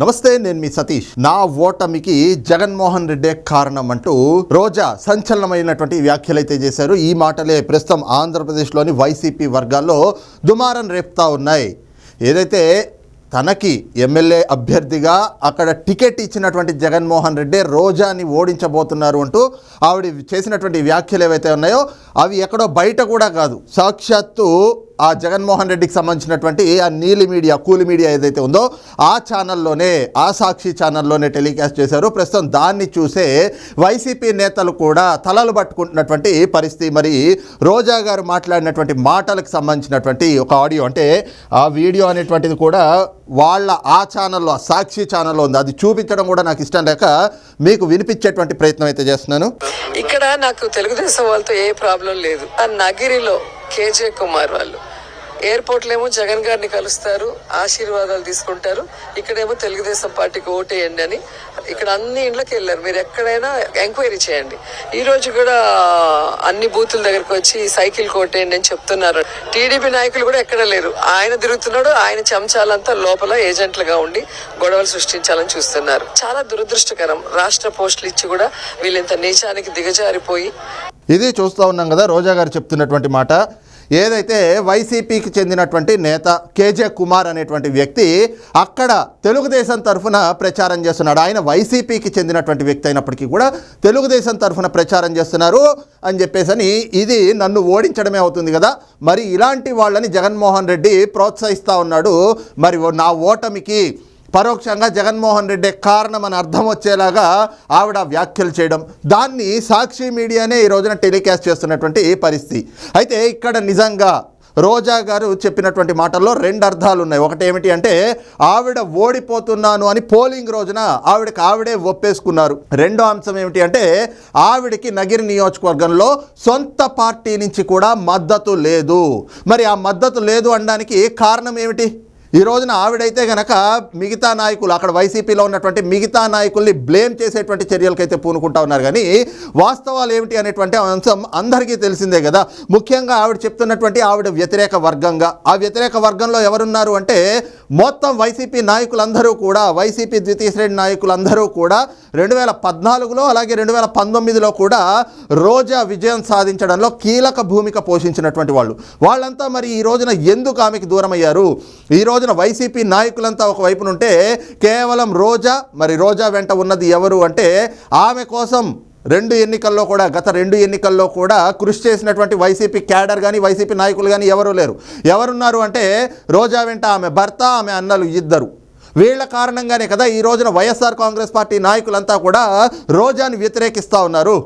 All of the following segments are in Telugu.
నమస్తే నేను మీ సతీష్. నా ఓటమికి జగన్మోహన్ రెడ్డే కారణం అంటూ రోజా సంచలనమైనటువంటి వ్యాఖ్యలు అయితే చేశారు. ఈ మాటలే ప్రస్తుతం ఆంధ్రప్రదేశ్లోని వైసీపీ వర్గాల్లో దుమారం రేపుతా ఉన్నాయి. ఏదైతే తనకి ఎమ్మెల్యే అభ్యర్థిగా అక్కడ టికెట్ ఇచ్చినటువంటి జగన్మోహన్ రెడ్డి రోజాని ఓడించబోతున్నారు అంటూ ఆవిడ చేసినటువంటి వ్యాఖ్యలు ఏవైతే ఉన్నాయో అవి ఎక్కడో బయట కూడా కాదు. సాక్షాత్తు ఆ జగన్మోహన్ రెడ్డికి సంబంధించినటువంటి ఆ నీలి మీడియా కూలి మీడియా ఏదైతే ఉందో ఆ ఛానల్లోనే ఆ సాక్షి ఛానల్లోనే టెలికాస్ట్ చేశారు. ప్రస్తుతం దాన్ని చూసే వైసీపీ నేతలు కూడా తలలు పట్టుకుంటున్నటువంటి పరిస్థితి. మరి రోజా గారు మాట్లాడినటువంటి మాటలకు సంబంధించినటువంటి ఒక ఆడియో అంటే ఆ వీడియో అనేటువంటిది కూడా వాళ్ళ ఆ ఛానల్లో ఆ సాక్షి ఛానల్లో ఉంది. అది చూపించడం కూడా నాకు ఇష్టం లేక మీకు వినిపించేటువంటి ప్రయత్నం అయితే చేస్తున్నాను. ఇక్కడ నాకు తెలుగుదేశం వాళ్ళతో ఏ ప్రాబ్లం లేదు. ఆ నగిరిలో కేజే కుమార్ వాళ్ళు. ఎయిర్పోర్ట్లో ఏమో జగన్ గారిని కలుస్తారు ఆశీర్వాదాలు తీసుకుంటారు. ఇక్కడేమో తెలుగుదేశం పార్టీకి ఓటేయండి అని. ఇక్కడ అన్ని ఇండ్లకి వెళ్ళారు. మీరు ఎక్కడైనా ఎంక్వైరీ చేయండి. ఈ రోజు కూడా అన్ని బూతుల దగ్గరకు వచ్చి సైకిల్ కోటేయండి అని చెప్తున్నారు. టీడీపీ నాయకులు కూడా ఎక్కడ లేరు. ఆయన తిరుగుతున్నాడు ఆయన చెంచాలంతా లోపల ఏజెంట్లుగా ఉండి గొడవలు సృష్టించాలని చూస్తున్నారు. చాలా దురదృష్టకరం. రాష్ట్ర పోస్టులు ఇచ్చి కూడా వీళ్ళంత నీచానికి దిగజారిపోయి ఇది చూస్తూ ఉన్నాం కదా రోజా గారు చెప్తున్నటువంటి మాట. ఏదైతే వైసీపీకి చెందినటువంటి నేత కేజే కుమార్ అనేటువంటి వ్యక్తి అక్కడ తెలుగుదేశం తరఫున ప్రచారం చేస్తున్నాడు. ఆయన వైసీపీకి చెందినటువంటి వ్యక్తి అయినప్పటికీ కూడా తెలుగుదేశం తరఫున ప్రచారం చేస్తున్నారు అని చెప్పేసి ఇది నన్ను ఓడించడమే అవుతుంది కదా. మరి ఇలాంటి వాళ్ళని జగన్మోహన్ రెడ్డి ప్రోత్సహిస్తూ ఉన్నాడు. మరి నా ఓటమికి పరోక్షంగా జగన్మోహన్ రెడ్డి కారణం అని అర్థం వచ్చేలాగా ఆవిడ వ్యాఖ్యలు చేయడం. దాన్ని సాక్షి మీడియానే ఈ రోజున టెలికాస్ట్ చేస్తున్నటువంటి పరిస్థితి. అయితే ఇక్కడ నిజంగా రోజా గారు చెప్పినటువంటి మాటల్లో రెండు అర్థాలు ఉన్నాయి. ఒకటి ఏమిటి అంటే ఆవిడ ఓడిపోతున్నాను అని పోలింగ్ రోజున ఆవిడకి ఆవిడే ఒప్పేసుకున్నారు. రెండో అంశం ఏమిటి అంటే ఆవిడకి నగిరి నియోజకవర్గంలో సొంత పార్టీ నుంచి కూడా మద్దతు లేదు. మరి ఆ మద్దతు లేదు అనడానికి కారణం ఏమిటి? ఈ రోజున ఆవిడైతే గనక మిగతా నాయకులు అక్కడ వైసీపీలో ఉన్నటువంటి మిగతా నాయకుల్ని బ్లేమ్ చేసేటువంటి చర్యలకైతే పూనుకుంటా ఉన్నారు. కానీ వాస్తవాలు ఏమిటి అనేటువంటి అంశం అందరికీ తెలిసిందే కదా. ముఖ్యంగా ఆవిడ చెప్తున్నటువంటి ఆవిడ వ్యతిరేక వర్గంగా. ఆ వ్యతిరేక వర్గంలో ఎవరున్నారు అంటే మొత్తం వైసీపీ నాయకులందరూ కూడా వైసీపీ ద్వితీయ శ్రేణి నాయకులందరూ కూడా రెండు వేల పద్నాలుగులో అలాగే రెండు వేల పంతొమ్మిదిలో కూడా రోజా విజయం సాధించడంలో కీలక భూమిక పోషించినటువంటి వాళ్ళు. వాళ్ళంతా మరి ఈ రోజున ఎందుకు ఆమెకి దూరం అయ్యారు ఈ రోజున వైసీపీ నాయకులంతా ఒకవైపున ఉంటే కేవలం రోజా మరి రోజా వెంట ఉన్నది ఎవరు అంటే ఆమె కోసం రెండు ఎన్నికల్లో కూడా గత రెండు ఎన్నికల్లో కూడా కృషి చేసినటువంటి వైసీపీ క్యాడర్ కానీ వైసీపీ నాయకులు కానీ ఎవరూ లేరు. ఎవరున్నారు అంటే రోజా వెంట ఆమె భర్త ఆమె అన్నలు ఇద్దరు. వీళ్ళ కారణంగానే కదా ఈ రోజున వైఎస్ఆర్ కాంగ్రెస్ పార్టీ నాయకులంతా కూడా రోజాని వ్యతిరేకిస్తూ ఉన్నారు.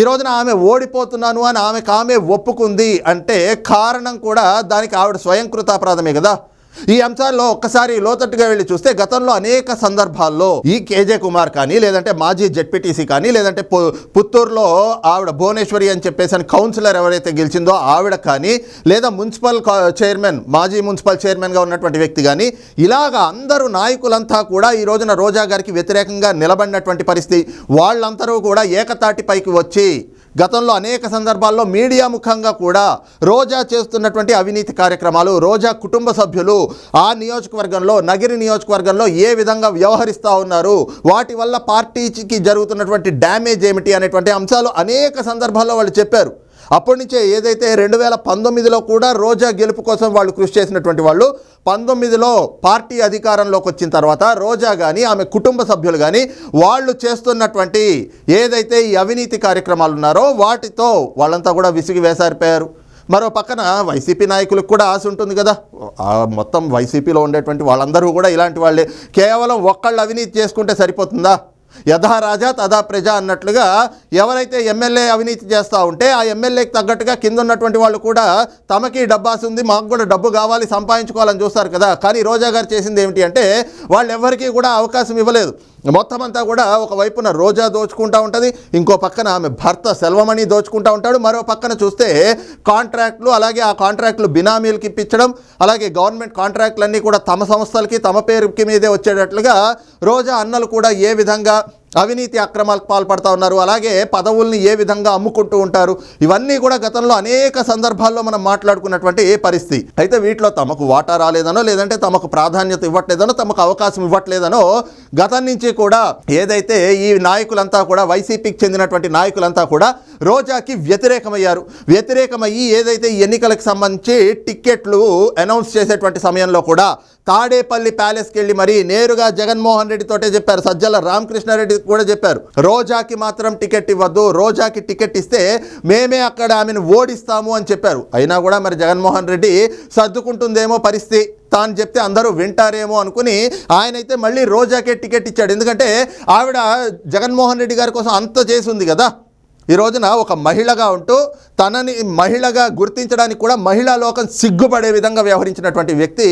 ఈ రోజున ఆమె ఓడిపోతున్నాను అని ఆమెకు ఆమె ఒప్పుకుంది అంటే కారణం కూడా దానికి ఆవిడ స్వయంకృతాపరాధమే కదా. ఈ అంశాల్లో ఒక్కసారి లోతట్టుగా వెళ్ళి చూస్తే గతంలో అనేక సందర్భాల్లో ఈ కేజే కుమార్ కానీ లేదంటే మాజీ జెడ్పీటీసీ కానీ లేదంటే పు- పుత్తూరులో ఆవిడ భువనేశ్వరి అని చెప్పేసి అని కౌన్సిలర్ ఎవరైతే గెలిచిందో ఆవిడ కానీ లేదా మున్సిపల్ చైర్మన్ మాజీ మున్సిపల్ చైర్మన్గా ఉన్నటువంటి వ్యక్తి కానీ ఇలాగా అందరూ నాయకులంతా కూడా ఈ రోజున రోజా గారికి వ్యతిరేకంగా నిలబడినటువంటి పరిస్థితి. వాళ్ళందరూ కూడా ఏకతాటిపైకి వచ్చి గతంలో అనేక సందర్భాల్లో మీడియా ముఖంగా కూడా రోజా చేస్తున్నటువంటి అవినీతి కార్యక్రమాలు రోజా కుటుంబ సభ్యులు ఆ నియోజకవర్గంలో నగిరి నియోజకవర్గంలో ఏ విధంగా వ్యవహరిస్తూ ఉన్నారు? వాటి వల్ల పార్టీకి జరుగుతున్నటువంటి డ్యామేజ్ ఏమిటి అనేటువంటి అంశాలు అనేక సందర్భాల్లో వాళ్ళు చెప్పారు. అప్పటి నుంచే ఏదైతే రెండు వేల పంతొమ్మిదిలో కూడా రోజా గెలుపు కోసం వాళ్ళు కృషి చేసినటువంటి వాళ్ళు పంతొమ్మిదిలో పార్టీ అధికారంలోకి వచ్చిన తర్వాత రోజా కానీ ఆమె కుటుంబ సభ్యులు కానీ వాళ్ళు చేస్తున్నటువంటి ఏదైతే ఈ అవినీతి కార్యక్రమాలు ఉన్నారో వాటితో వాళ్ళంతా కూడా విసిగి వేసారిపోయారు. మరో పక్కన వైసీపీ నాయకులకు కూడా ఆశ ఉంటుంది కదా. మొత్తం వైసీపీలో ఉండేటువంటి వాళ్ళందరూ కూడా ఇలాంటి వాళ్ళే. కేవలం ఒక్కళ్ళు అవినీతి చేసుకుంటే సరిపోతుందా? యథా రాజా తదా ప్రజ అన్నట్లుగా ఎవరైతే ఎమ్మెల్యే అవినీతి చేస్తూ ఉంటే ఆ ఎమ్మెల్యేకి తగ్గట్టుగా కింద ఉన్నటువంటి వాళ్ళు కూడా తమకి డబ్బాసి ఉంది మాకు కూడా డబ్బు కావాలి సంపాదించుకోవాలని చూస్తారు కదా. కానీ రోజా గారు చేసింది ఏమిటి అంటే వాళ్ళు ఎవరికీ కూడా అవకాశం ఇవ్వలేదు. మొత్తం అంతా కూడా ఒక వైపున రోజా దోచుకుంటా ఉంటుంది ఇంకో పక్కన ఆమె భర్త సెల్వమణి దోచుకుంటా ఉంటాడు మరో పక్కన చూస్తే కాంట్రాక్ట్లు అలాగే ఆ కాంట్రాక్ట్లు బినామీలకి ఇప్పించడం అలాగే గవర్నమెంట్ కాంట్రాక్ట్లన్నీ కూడా తమ సంస్థలకి తమ పేరుకి మీదే వచ్చేటట్లుగా రోజా అన్నలు కూడా ఏ విధంగా అవినీతి అక్రమాలకు పాల్పడతా ఉన్నారు. అలాగే పదవుల్ని ఏ విధంగా అమ్ముకుంటూ ఉంటారు? ఇవన్నీ కూడా గతంలో అనేక సందర్భాల్లో మనం మాట్లాడుకున్నటువంటి పరిస్థితి. అయితే వీటిలో తమకు వాటా రాలేదనో లేదంటే తమకు ప్రాధాన్యత ఇవ్వట్లేదనో తమకు అవకాశం ఇవ్వట్లేదనో గతం నుంచి కూడా ఏదైతే ఈ నాయకులంతా కూడా వైసీపీకి చెందినటువంటి నాయకులంతా కూడా రోజాకి వ్యతిరేకమయ్యారు. వ్యతిరేకమయ్యి ఏదైతే ఎన్నికలకు సంబంధించి టిక్కెట్లు అనౌన్స్ చేసేటువంటి సమయంలో కూడా తాడేపల్లి ప్యాలెస్కి వెళ్ళి మరీ నేరుగా జగన్మోహన్ రెడ్డితోటే చెప్పారు. సజ్జల రామకృష్ణారెడ్డి కూడా చెప్పారు. రోజాకి మాత్రం టికెట్ ఇవ్వద్దు. రోజాకి టికెట్ ఇస్తే మేమే అక్కడ ఆమెను ఓడిస్తాము అని చెప్పారు. అయినా కూడా మరి జగన్మోహన్ రెడ్డి సర్దుకుంటుందేమో పరిస్థితి. తాను చెప్తే అందరూ వింటారేమో అనుకుని ఆయన అయితే మళ్ళీ రోజాకే టికెట్ ఇచ్చాడు. ఎందుకంటే ఆవిడ జగన్మోహన్ రెడ్డి గారి కోసం అంత చేసి ఉంది కదా. ఈ రోజున ఒక మహిళగా ఉంటూ తనని మహిళగా గుర్తించడానికి కూడా మహిళా లోకం సిగ్గుపడే విధంగా వ్యవహరించినటువంటి వ్యక్తి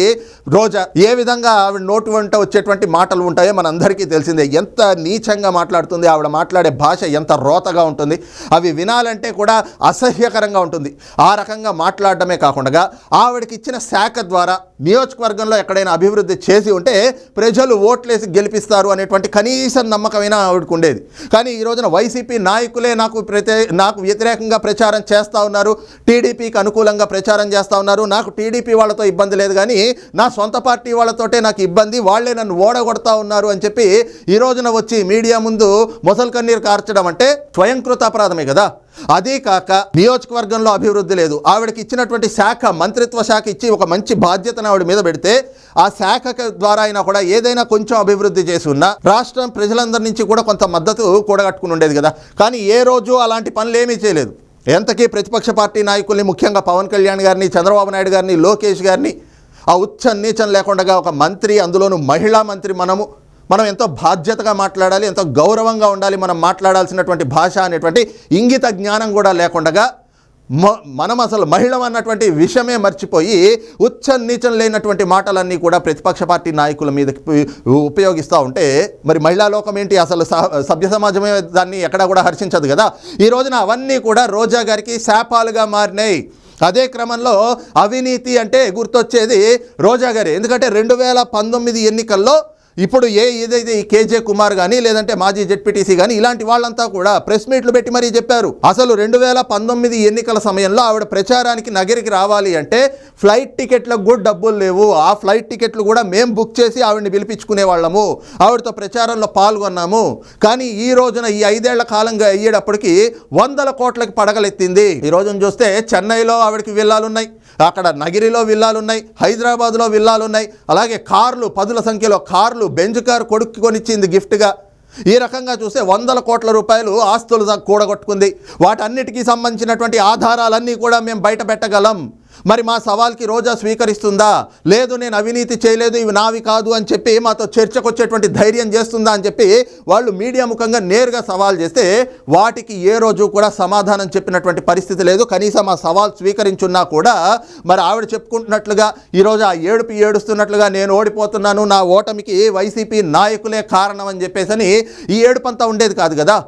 రోజా. ఏ విధంగా ఆవిడ నోటు వెంట వచ్చేటువంటి మాటలు ఉంటాయో మనందరికీ తెలిసిందే. ఎంత నీచంగా మాట్లాడుతుంది ఆవిడ మాట్లాడే భాష ఎంత రోతగా ఉంటుంది. అవి వినాలంటే కూడా అసహ్యకరంగా ఉంటుంది. ఆ రకంగా మాట్లాడడమే కాకుండా ఆవిడకి ఇచ్చిన శాఖ ద్వారా నియోజకవర్గంలో ఎక్కడైనా అభివృద్ధి చేసి ఉంటే ప్రజలు ఓట్లేసి గెలిపిస్తారు అనేటువంటి కనీసం నమ్మకమైన ఆవిడకు ఉండేది. కానీ ఈ రోజున వైసీపీ నాయకులే నాకు ప్రతి నాకు వ్యతిరేకంగా ప్రచారం చేస్తూ ఉన్నారు. టీడీపీకి అనుకూలంగా ప్రచారం చేస్తూ ఉన్నారు. నాకు టీడీపీ వాళ్ళతో ఇబ్బంది లేదు కానీ నా సొంత పార్టీ వాళ్ళతోటే నాకు ఇబ్బంది. వాళ్ళే నన్ను ఓడగొడతా ఉన్నారు అని చెప్పి ఈ రోజున వచ్చి మీడియా ముందు మొసలు కన్నీరు కార్చడం అంటే స్వయంకృత అపరాధమే కదా. అదే కాక నియోజకవర్గంలో అభివృద్ధి లేదు. ఆవిడకి ఇచ్చినటువంటి శాఖ మంత్రిత్వ శాఖ ఇచ్చి ఒక మంచి బాధ్యతను ఆవిడ మీద పెడితే ఆ శాఖ ద్వారా అయినా కూడా ఏదైనా కొంచెం అభివృద్ధి చేసి ఉన్నా రాష్ట్రం ప్రజలందరి నుంచి కూడా కొంత మద్దతు కూడగట్టుకుని ఉండేది కదా. కానీ ఏ రోజు అలాంటి పనులు ఏమీ చేయలేదు. ఎంతకీ ప్రతిపక్ష పార్టీ నాయకుల్ని ముఖ్యంగా పవన్ కళ్యాణ్ గారిని చంద్రబాబు నాయుడు గారిని లోకేష్ గారిని ఆ ఉచ్చ నీచం లేకుండా ఒక మంత్రి అందులోనూ మహిళా మంత్రి మనము మనం ఎంతో బాధ్యతగా మాట్లాడాలి ఎంతో గౌరవంగా ఉండాలి మనం మాట్లాడాల్సినటువంటి భాష అనేటువంటి ఇంగిత జ్ఞానం కూడా లేకుండా మనం అసలు మహిళ అన్నటువంటి విషయమే మర్చిపోయి ఉచ్చ నీచం లేనటువంటి మాటలన్నీ కూడా ప్రతిపక్ష పార్టీ నాయకుల మీద ఉపయోగిస్తూ ఉంటే మరి మహిళా లోకం ఏంటి? అసలు సహ- సభ్య సమాజమే దాన్ని ఎక్కడా కూడా హర్షించదు కదా? ఈ రోజున అవన్నీ కూడా రోజా గారికి శాపాలుగా మారినాయి. అదే క్రమంలో అవినీతి అంటే గుర్తొచ్చేది రోజా గారి. ఎందుకంటే రెండు వేల పంతొమ్మిది ఎన్నికల్లో ఇప్పుడు ఏ ఏదైతే ఈ కేజే కుమార్ కానీ లేదంటే మాజీ జెడ్పీటీసీ కానీ ఇలాంటి వాళ్ళంతా కూడా ప్రెస్ మీట్లు పెట్టి మరీ చెప్పారు. అసలు రెండు వేల పంతొమ్మిది ఎన్నికల సమయంలో ఆవిడ ప్రచారానికి నగరికి రావాలి అంటే ఫ్లైట్ టికెట్లకు కూడా డబ్బులు లేవు. ఆ ఫ్లైట్ టికెట్లు కూడా మేము బుక్ చేసి ఆవిడని పిలిపించుకునే వాళ్ళము. ఆవిడతో ప్రచారంలో పాల్గొన్నాము. కానీ ఈ రోజున ఈ ఐదేళ్ళ కాలంగా అయ్యేటప్పటికి వందల కోట్లకి పడగలెత్తింది. ఈ రోజున చూస్తే చెన్నైలో ఆవిడకి విల్లాలున్నాయి. అక్కడ నగిరిలో విల్లాలున్నాయి. హైదరాబాద్లో విల్లాలున్నాయి. అలాగే కార్లు పదుల సంఖ్యలో కార్లు బెంజ్ కారు కొడుకు కొనిచ్చింది గిఫ్ట్గా. ఈ రకంగా చూస్తే వందల కోట్ల రూపాయలు ఆస్తులు కూడగొట్టుకుంది. వాటన్నిటికీ సంబంధించినటువంటి ఆధారాలన్నీ కూడా మేము బయట పెట్టగలం. మరి మా సవాల్కి రోజా స్వీకరిస్తుందా? లేదు నేను అవినీతి చేయలేదు ఇవి నావి కాదు అని చెప్పి మాతో చర్చకు వచ్చేటువంటి ధైర్యం చేస్తుందా అని చెప్పి వాళ్ళు మీడియా ముఖంగా నేరుగా సవాల్ చేస్తే వాటికి ఏ రోజు కూడా సమాధానం చెప్పినటువంటి పరిస్థితి లేదు. కనీసం ఆ సవాల్ స్వీకరించున్నా కూడా మరి ఆవిడ చెప్పుకుంటున్నట్లుగా ఈరోజు ఆ ఏడుపు ఏడుస్తున్నట్లుగా నేను ఓడిపోతున్నాను నా ఓటమికి వైసీపీ నాయకులే కారణం అని చెప్పేసని ఈ ఏడుపంతా ఉండేది కాదు కదా.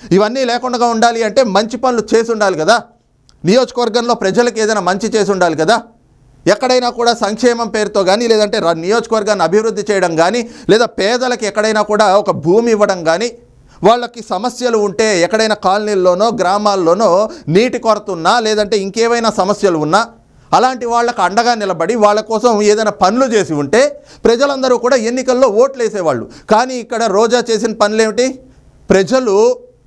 ఇవన్నీ లేకుండా ఉండాలి అంటే మంచి పనులు చేసి ఉండాలి కదా. నియోజకవర్గంలో ప్రజలకు ఏదైనా మంచి చేసి ఉండాలి కదా? ఎక్కడైనా కూడా సంక్షేమం పేరుతో కానీ లేదంటే నియోజకవర్గాన్ని అభివృద్ధి చేయడం కానీ లేదా పేదలకు ఎక్కడైనా కూడా ఒక భూమి ఇవ్వడం కానీ వాళ్ళకి సమస్యలు ఉంటే ఎక్కడైనా కాలనీల్లోనో గ్రామాల్లోనో నీటి కొరత ఉన్నా లేదంటే ఇంకేమైనా సమస్యలు ఉన్నా అలాంటి వాళ్ళకు అండగా నిలబడి వాళ్ళ కోసం ఏదైనా పనులు చేసి ఉంటే ప్రజలందరూ కూడా ఎన్నికల్లో ఓట్లు వేసేవాళ్ళు కానీ ఇక్కడ రోజా చేసిన పనులేమిటి? ప్రజలు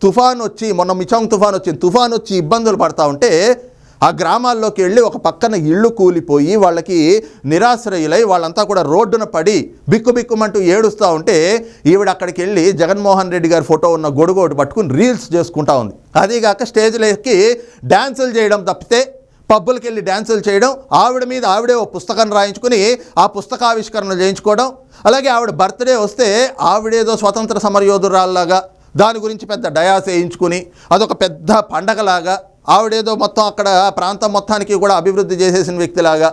తుఫాన్ వచ్చి మొన్న మిచాంగ్ తుఫాన్ వచ్చింది తుఫాన్ వచ్చి ఇబ్బందులు పడతా ఉంటే ఆ గ్రామాల్లోకి వెళ్ళి ఒక పక్కన ఇళ్ళు కూలిపోయి వాళ్ళకి నిరాశ్రయులై వాళ్ళంతా కూడా రోడ్డున పడి బిక్కు బిక్కుమంటూ ఏడుస్తూ ఉంటే ఈవిడ అక్కడికి వెళ్ళి జగన్మోహన్ రెడ్డి గారి ఫోటో ఉన్న గొడుగు ఒకటి పట్టుకుని రీల్స్ చేసుకుంటా ఉంది. అదీగాక స్టేజ్లోకి డ్యాన్సులు చేయడం తప్పితే పబ్బులకి వెళ్ళి డ్యాన్సులు చేయడం ఆవిడ మీద ఆవిడే ఓ పుస్తకం రాయించుకుని ఆ పుస్తకావిష్కరణ చేయించుకోవడం అలాగే ఆవిడ బర్త్డే వస్తే ఆవిడేదో స్వతంత్ర సమరయోధురాల్లాగా దాని గురించి పెద్ద డయాస్ వేయించుకుని అదొక పెద్ద పండగలాగా ఆవిడేదో మొత్తం అక్కడ ప్రాంతం మొత్తానికి కూడా అభివృద్ధి చేసేసిన వ్యక్తిలాగా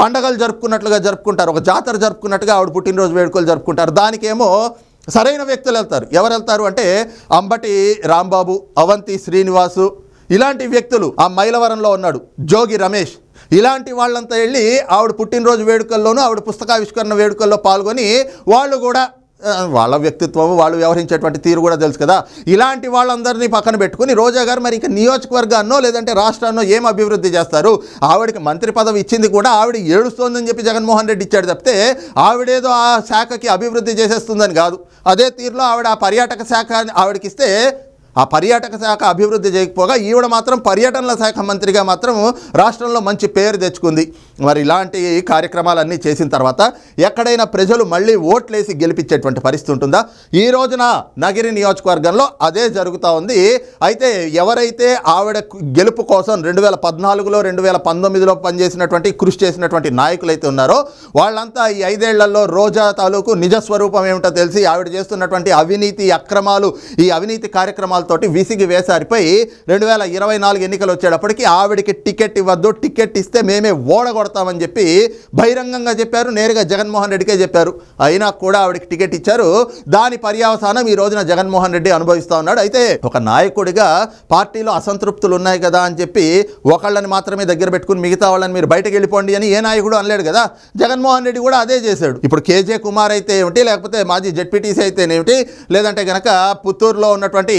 పండగలు జరుపుకున్నట్లుగా జరుపుకుంటారు. ఒక జాతర జరుపుకున్నట్టుగా ఆవిడ పుట్టినరోజు వేడుకలు జరుపుకుంటారు. దానికేమో సరైన వ్యక్తులు వెళ్తారు. ఎవరు వెళ్తారు అంటే అంబటి రాంబాబు అవంతి శ్రీనివాసు ఇలాంటి వ్యక్తులు ఆ మైలవరంలో ఉన్నాడు. జోగి రమేష్ ఇలాంటి వాళ్ళంతా వెళ్ళి ఆవిడ పుట్టినరోజు వేడుకల్లోనూ ఆవిడ పుస్తకావిష్కరణ వేడుకల్లో పాల్గొని వాళ్ళు కూడా వాళ్ళ వ్యక్తిత్వం వాళ్ళు వ్యవహరించేటువంటి తీరు కూడా తెలుసు కదా. ఇలాంటి వాళ్ళందరినీ పక్కన పెట్టుకుని రోజా గారు మరి ఇంకా నియోజకవర్గాన్నో లేదంటే రాష్ట్రాన్నో ఏం అభివృద్ధి చేస్తారు? ఆవిడకి మంత్రి పదవి ఇచ్చింది కూడా ఆవిడ ఏడుస్తోందని చెప్పి జగన్మోహన్ రెడ్డి ఇచ్చాడు తప్పితే ఆవిడేదో ఆ శాఖకి అభివృద్ధి చేసేస్తుందని కాదు. అదే తీరులో ఆవిడ ఆ పర్యాటక శాఖ ఆవిడకి ఇస్తే ఆ పర్యాటక శాఖ అభివృద్ధి చేయకపోగా ఈవిడ మాత్రం పర్యటనల శాఖ మంత్రిగా మాత్రం రాష్ట్రంలో మంచి పేరు తెచ్చుకుంది. మరి ఇలాంటి కార్యక్రమాలన్నీ చేసిన తర్వాత ఎక్కడైనా ప్రజలు మళ్ళీ ఓట్లేసి గెలిపించేటువంటి పరిస్థితి ఉంటుందా? ఈ రోజున నగిరి నియోజకవర్గంలో అదే జరుగుతూ ఉంది. అయితే ఎవరైతే ఆవిడ గెలుపు కోసం రెండు వేల పద్నాలుగులో రెండు వేల పంతొమ్మిదిలో పనిచేసినటువంటి కృషి చేసినటువంటి నాయకులైతే ఉన్నారో వాళ్ళంతా ఈ ఐదేళ్ళలో రోజా తాలూకు నిజ స్వరూపం ఏమిటో తెలిసి ఆవిడ చేస్తున్నటువంటి అవినీతి అక్రమాలు ఈ అవినీతి కార్యక్రమాలు కార్యక్రమాలతోటి విసిగి వేసారిపోయి రెండు వేల ఇరవై నాలుగు ఎన్నికలు వచ్చేటప్పటికి ఆవిడకి టికెట్ ఇవ్వద్దు టికెట్ ఇస్తే మేమే ఓడగొడతామని చెప్పి బహిరంగంగా చెప్పారు నేరుగా జగన్మోహన్ రెడ్డికే చెప్పారు. అయినా కూడా ఆవిడకి టికెట్ ఇచ్చారు. దాని పర్యావసానం ఈ రోజున జగన్మోహన్ రెడ్డి అనుభవిస్తూ ఉన్నాడు. అయితే ఒక నాయకుడిగా పార్టీలో అసంతృప్తులు ఉన్నాయి కదా అని చెప్పి ఒకళ్ళని మాత్రమే దగ్గర పెట్టుకుని మిగతా వాళ్ళని మీరు బయటకు వెళ్ళిపోండి అని ఏ నాయకుడు అనలేడు కదా. జగన్మోహన్ రెడ్డి కూడా అదే చేశాడు. ఇప్పుడు కేజే కుమార్ అయితే ఏమిటి లేకపోతే మాజీ జెడ్పీటీసీ అయితేనేమిటి లేదంటే గనక పుత్తూరులో ఉన్నటువంటి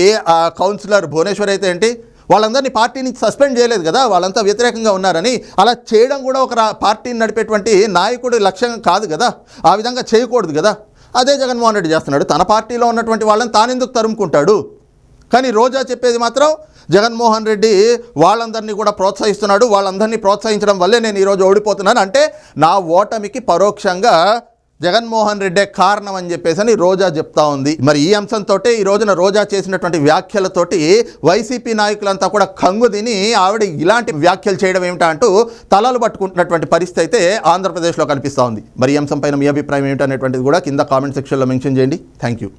కౌన్సిలర్ భువనేశ్వర్ అయితే ఏంటి? వాళ్ళందరినీ పార్టీ నుంచి సస్పెండ్ చేయలేదు కదా వాళ్ళంతా వ్యతిరేకంగా ఉన్నారని. అలా చేయడం కూడా ఒక పార్టీని నడిపేటువంటి నాయకుడి లక్ష్యం కాదు కదా ఆ విధంగా చేయకూడదు కదా. అదే జగన్మోహన్ రెడ్డి చేస్తున్నాడు. తన పార్టీలో ఉన్నటువంటి వాళ్ళని తానెందుకు తరుముకుంటాడు? కానీ రోజా చెప్పేది మాత్రం జగన్మోహన్ రెడ్డి వాళ్ళందరినీ కూడా ప్రోత్సహిస్తున్నాడు. వాళ్ళందరినీ ప్రోత్సహించడం వల్లే నేను ఈరోజు ఓడిపోతున్నాను. అంటే నా ఓటమికి పరోక్షంగా జగన్మోహన్ రెడ్డే కారణం అని చెప్పేసి అని రోజా చెప్తా ఉంది. మరి ఈ అంశంతో ఈ రోజున రోజా చేసినటువంటి వ్యాఖ్యలతోటి వైసీపీ నాయకులంతా కూడా కంగు తిని ఆవిడ ఇలాంటి వ్యాఖ్యలు చేయడం ఏమిటా అంటూ తలలు పట్టుకుంటున్నటువంటి పరిస్థితి అయితే ఆంధ్రప్రదేశ్లో కనిపిస్తూ ఉంది. మరి ఈ అంశంపైన మీ అభిప్రాయం ఏమిటనేటువంటిది కూడా కింద కామెంట్ సెక్షన్లో మెన్షన్ చేయండి. Thank you.